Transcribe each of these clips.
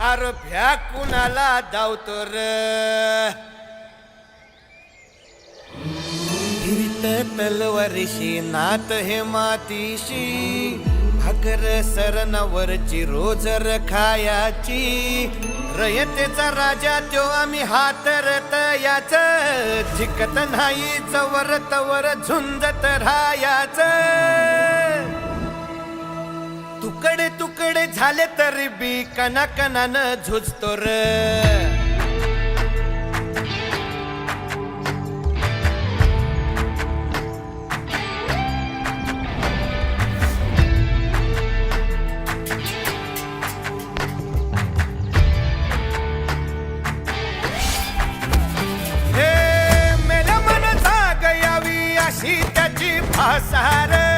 अर भ्या कुणाला धावतो र? नात हे मातीशी भाकर सरनावरची रोज रखायाची. रयतेचा राजा त्यो आम्ही हातरत याच झिकत नाही चवर तवर झुंजत राहायाच. तुकडे तुकडे झाले तरी बी कना कनानं झुजतो र. हे मन जाग यावी अशी त्याची भासार.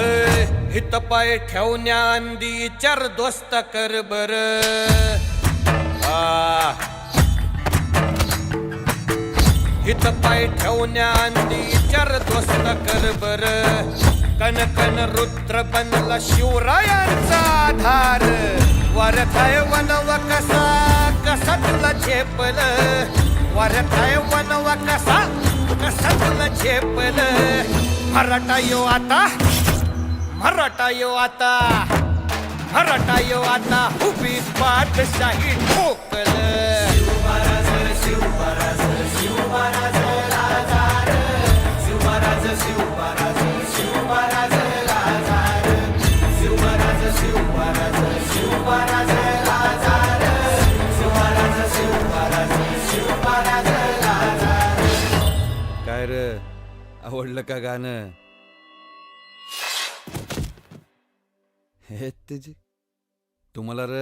ए, हित पाय ठेवण्या अंदी चर दोस्त कर बर. हित पाय ठेवण्या अंदी चर दोस्त कर बर. कन कन रुद्र बनला शिवरायांचा आधार. वरथाय वनव कसा कसा तुला झेपल वरथाय वनव कसा कसा तुला झेपल मराठा यो आता मराठा यो आता मराठा यो आता उभी पाठशाही ठोकल शिवराज शिवराज शिवराज राजा शिवराज शिव काय र आवडलं का गाणं? हे तुझी तुम्हाला र